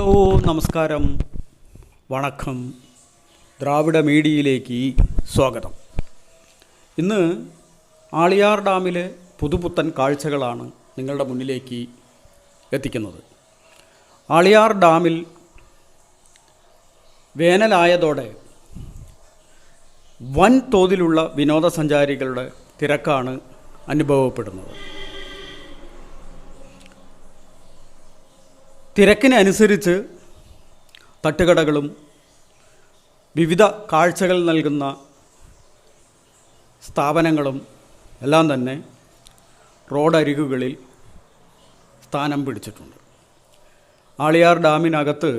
Hello നമസ്കാരം. വണക്കം. ദ്രാവിഡ മീഡിയയിലേക്ക് സ്വാഗതം. ഇന്ന് ആളിയാർ ഡാമിലെ പുതുപുത്തൻ കാഴ്ചകളാണ് നിങ്ങളുടെ മുന്നിലേക്ക് എത്തിക്കുന്നത്. ആളിയാർ ഡാമിൽ വേനലായതോടെ വൻ തോതിലുള്ള വിനോദസഞ്ചാരികളുടെ തിരക്കാണ് അനുഭവപ്പെടുന്നത്. തിരക്കിനനുസരിച്ച് തട്ടുകടകളും വിവിധ കാഴ്ചകൾ നൽകുന്ന സ്ഥാപനങ്ങളും എല്ലാം തന്നെ റോഡരികുകളിൽ സ്ഥാനം പിടിച്ചിട്ടുണ്ട്. ആളിയാർ ഡാമിനകത്ത്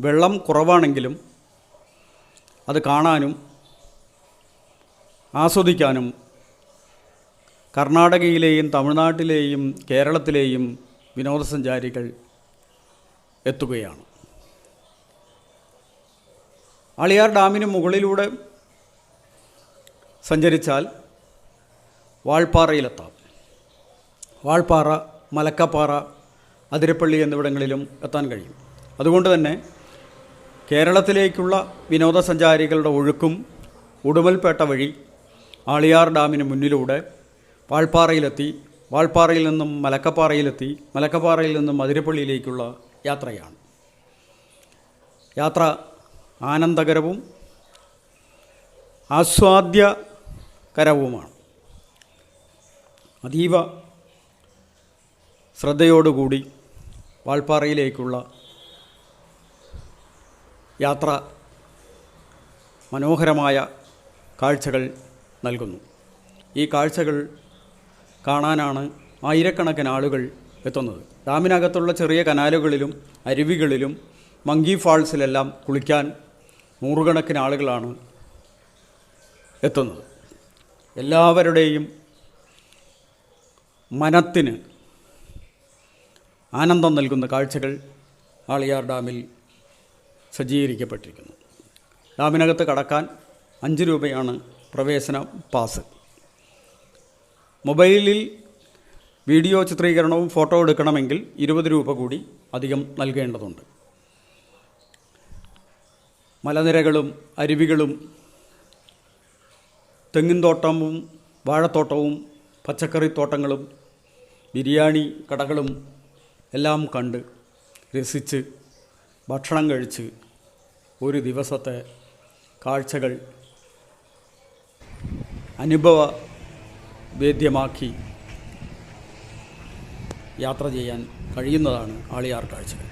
വെള്ളം കുറവാണെങ്കിലും അത് കാണാനും ആസ്വദിക്കാനും കർണാടകയിലെയും തമിഴ്നാട്ടിലെയും കേരളത്തിലെയും വിനോദസഞ്ചാരികൾ എത്തുകയാണ്. അളിയാർ ഡാമിന് മുകളിലൂടെ സഞ്ചരിച്ചാൽ വാൾപ്പാറയിലെത്താം. വാൾപ്പാറ മലക്കപ്പാറ അതിരപ്പള്ളി എന്നിവിടങ്ങളിലും എത്താൻ കഴിയും. അതുകൊണ്ട് തന്നെ കേരളത്തിലേക്കുള്ള വിനോദസഞ്ചാരികളുടെ ഒഴുക്കും ഉടുമൽപേട്ട വഴി ആളിയാർ ഡാമിന് മുന്നിലൂടെ വാൾപ്പാറയിലെത്തി വാൾപ്പാറയിൽ നിന്നും മലക്കപ്പാറയിലെത്തി മലക്കപ്പാറയിൽ നിന്നും അതിരപ്പള്ളിയിലേക്കുള്ള യാത്രയാണ്. യാത്ര ആനന്ദകരവും ആസ്വാദ്യകരവുമാണ്. അതീവ ശ്രദ്ധയോടുകൂടി വാൾപ്പാറയിലേക്കുള്ള യാത്ര മനോഹരമായ കാഴ്ചകൾ നൽകുന്നു. ഈ കാഴ്ചകൾ കാണാനാണ് ആയിരക്കണക്കിന് ആളുകൾ എത്തുന്നത്. ഡാമിനകത്തുള്ള ചെറിയ കനാലുകളിലും അരുവികളിലും മങ്കി ഫാൾസിലെല്ലാം കുളിക്കാൻ നൂറുകണക്കിന് ആളുകളാണ് എത്തുന്നത്. എല്ലാവരുടെയും മനത്തിന് ആനന്ദം നൽകുന്ന കാഴ്ചകൾ ആളിയാർ ഡാമിൽ സജ്ജീകരിക്കപ്പെട്ടിരിക്കുന്നു. ഡാമിനകത്ത് കടക്കാൻ അഞ്ച് രൂപയാണ് പ്രവേശന പാസ്. മൊബൈലിൽ വീഡിയോ ചിത്രീകരണവും ഫോട്ടോ എടുക്കണമെങ്കിൽ ഇരുപത് രൂപ കൂടി അധികം നൽകേണ്ടതുണ്ട്. മലനിരകളും അരുവികളും തെങ്ങിൻതോട്ടവും വാഴത്തോട്ടവും പച്ചക്കറിത്തോട്ടങ്ങളും ബിരിയാണി കടകളും എല്ലാം കണ്ട് രസിച്ച് ഭക്ഷണം കഴിച്ച് ഒരു ദിവസത്തെ കാഴ്ചകൾ അനുഭവ വേദ്യമാക്കി യാത്ര ചെയ്യാൻ കഴിയുന്നതാണ് ആളിയാർ കാഴ്ചകൾ.